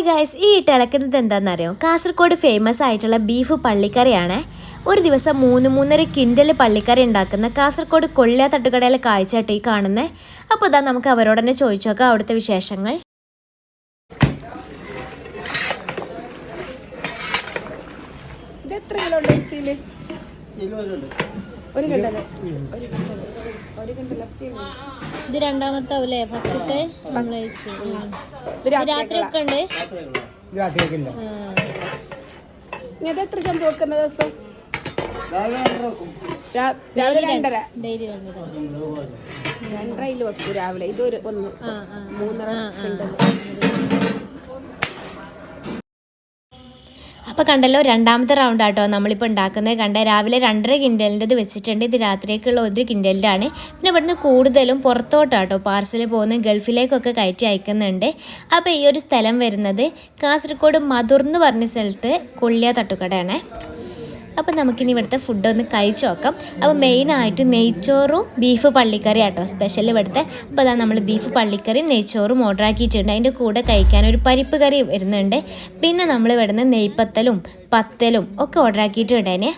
Hi guys ഈ ഇട്ടിളക്കുന്നത് എന്താണെന്നറിയോ? കാസർഗോഡ് ഫേമസ് ആയിട്ടുള്ള ബീഫ് പള്ളിക്കറിയാണ്. ഒരു ദിവസം മൂന്ന് മൂന്നര കിൻഡൽ പള്ളിക്കറി ഉണ്ടാക്കുന്ന കാസർഗോഡ് കൊള്ളിയ തട്ടുകടയിലെ കാഴ്ചയായിട്ട് ഈ കാണുന്നത് അപ്പോൾ ഇതാ നമുക്ക് അവരോട് തന്നെ ചോദിച്ചു നോക്കാം അവിടുത്തെ വിശേഷങ്ങൾ. ഇത് എത്ര കിലോ ഉണ്ട്. ഒരു കിണ്ടൽ ഒരു കിണ്ടൽ ഒരു കിണ്ടൽ ഇറച്ചി ഇത് രണ്ടാമത്തെ ആവൂലേ? ഫസ്റ്റത്തെ രാത്രി ഒക്കെ ഉണ്ട് ഇങ്ങനത്തെ എത്ര ശമ്പ വെക്കുന്ന ദിവസം? രാവിലെ രണ്ടര. ഡെയിലി കൊണ്ടുവരും രണ്ടരയിൽ വെക്കും രാവിലെ. ഇതൊരു ഒന്ന് മൂന്നര അപ്പോൾ കണ്ടല്ലോ രണ്ടാമത്തെ റൗണ്ട് ആട്ടോ നമ്മളിപ്പോൾ ഉണ്ടാക്കുന്നത്. കണ്ട രാവിലെ രണ്ടര കിൻഡലിന്റെത് വെച്ചിട്ടുണ്ട്. ഇത് രാത്രിയേക്കുള്ള ഒരു കിൻഡലിന്റെ ആണ് പിന്നെ ഇവിടുന്ന് കൂടുതലും പുറത്തോട്ടാട്ടോ പാർസൽ പോകുന്ന ഗൾഫിലേക്കൊക്കെ കയറ്റി അയക്കുന്നുണ്ട്. അപ്പോൾ ഈ ഒരു സ്ഥലം വരുന്നത് കാസർഗോഡ് മധുർ എന്ന് പറഞ്ഞ സ്ഥലത്ത് കൊള്ളിയ തട്ടുകടയാണ്. അപ്പോൾ നമുക്കിനി ഇവിടുത്തെ ഫുഡ് ഒന്ന് കഴിച്ചു നോക്കാം. അപ്പോൾ മെയിനായിട്ട് നെയ്ച്ചോറും ബീഫ് പള്ളിക്കറി ആട്ടോ. സ്പെഷ്യൽ ഇവിടുത്തെ. അപ്പോൾ അതാ നമ്മൾ ബീഫ് പള്ളിക്കറിയും നെയ്ച്ചോറും ഓർഡർ ആക്കിയിട്ടുണ്ട്. അതിന്റെ കൂടെ കഴിക്കാൻ ഒരു പരിപ്പ് കറി വരുന്നുണ്ട്. പിന്നെ നമ്മൾ ഇവിടുന്ന് നെയ്പ്പത്തലും പത്തലും ഒക്കെ ഓർഡർ ആക്കിയിട്ടുണ്ട്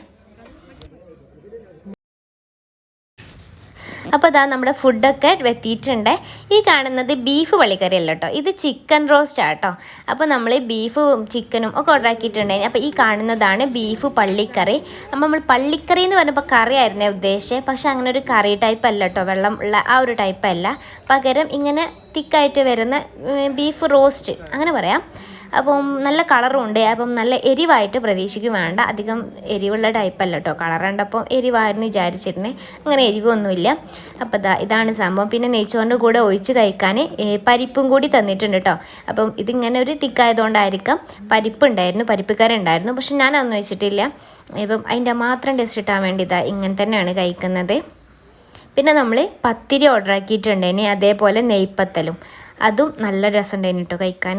അപ്പോൾ അതാ നമ്മുടെ ഫുഡൊക്കെ വെത്തിയിട്ടുണ്ട്. ഈ കാണുന്നത് ബീഫ് പള്ളിക്കറി അല്ല കേട്ടോ ഇത് ചിക്കൻ റോസ്റ്റ് ആട്ടോ അപ്പോൾ നമ്മൾ ബീഫും ചിക്കനും ഒക്കെ ഓർഡർ ആക്കിയിട്ടുണ്ടായിരുന്നു അപ്പോൾ ഈ കാണുന്നതാണ് ബീഫ് പള്ളിക്കറി. അപ്പോൾ നമ്മൾ പള്ളിക്കറി എന്ന് പറഞ്ഞപ്പോൾ കറി ആയിരുന്നേ ഉദ്ദേശിച്ചത് പക്ഷെ അങ്ങനെ ഒരു കറി ടൈപ്പ് അല്ല കേട്ടോ വെള്ളം ഉള്ള ആ ഒരു ടൈപ്പ് അല്ല. പകരം ഇങ്ങനെ തിക്കായിട്ട് വരുന്ന ബീഫ് റോസ്റ്റ് അങ്ങനെ പറയാം. അപ്പം നല്ല കളറും ഉണ്ട് അപ്പം നല്ല എരിവായിട്ട് പ്രതീക്ഷിക്കും വേണ്ട അധികം എരിവുള്ള ടൈപ്പല്ല കേട്ടോ കളർ കണ്ടപ്പോൾ എരിവായിരുന്നു വിചാരിച്ചിരുന്നത് അങ്ങനെ എരിവൊന്നുമില്ല. അപ്പോൾ ഇതാ ഇതാണ് സംഭവം. പിന്നെ നെയ്ച്ചോറിന്റെ കൂടെ ഒഴിച്ച് കഴിക്കാൻ പരിപ്പും കൂടി തന്നിട്ടുണ്ട് കേട്ടോ അപ്പം ഇതിങ്ങനെ ഒരു തിക്കായതുകൊണ്ടായിരിക്കാം. പരിപ്പുണ്ടായിരുന്നു പരിപ്പ് കറി ഉണ്ടായിരുന്നു പക്ഷെ ഞാനതൊന്നും വെച്ചിട്ടില്ല. ഇപ്പം അതിന്റെ മാത്രം ടേസ്റ്റ് കിട്ടാൻ വേണ്ടി ഇതാ ഇങ്ങനെ തന്നെയാണ് കഴിക്കുന്നത്. പിന്നെ നമ്മൾ പത്തിരി ഓർഡർ ആക്കിയിട്ടുണ്ടേനെ അതേപോലെ നെയ്പ്പത്തലും അതും നല്ല രസമുണ്ടായിരുന്നു കേട്ടോ കഴിക്കാൻ.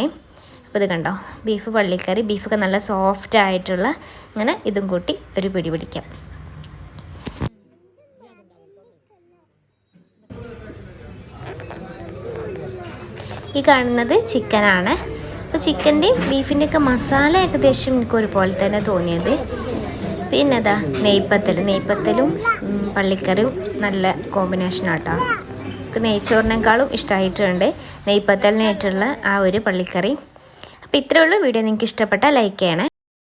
അപ്പോൾ ഇത് കണ്ടോ? ബീഫ് പള്ളിക്കറി ബീഫൊക്കെ നല്ല സോഫ്റ്റ് ആയിട്ടുള്ള ഇങ്ങനെ ഇതും കൂട്ടി ഒരു പിടി പിടിക്കാം. ഈ കാണുന്നത് ചിക്കനാണ് അപ്പോൾ ചിക്കന്റെയും ബീഫിന്റെയൊക്കെ മസാല ഏകദേശം എനിക്ക് ഒരുപോലെ തന്നെ തോന്നിയത്. പിന്നെ അതാ നെയ്പ്പത്തൽ നെയ്പ്പത്തലും പള്ളിക്കറിയും നല്ല കോമ്പിനേഷൻ ആട്ടോ. എനിക്ക് നെയ്ച്ചോറിനേക്കാളും ഇഷ്ടമായിട്ടുണ്ട് നെയ്പ്പത്തലിനായിട്ടുള്ള ആ ഒരു പള്ളിക്കറി അപ്പോൾ ഇത്രയേ ഉള്ളൂ. വീഡിയോ നിങ്ങൾക്ക് ഇഷ്ടപ്പെട്ടാൽ ലൈക്ക് ചെയ്യണേ.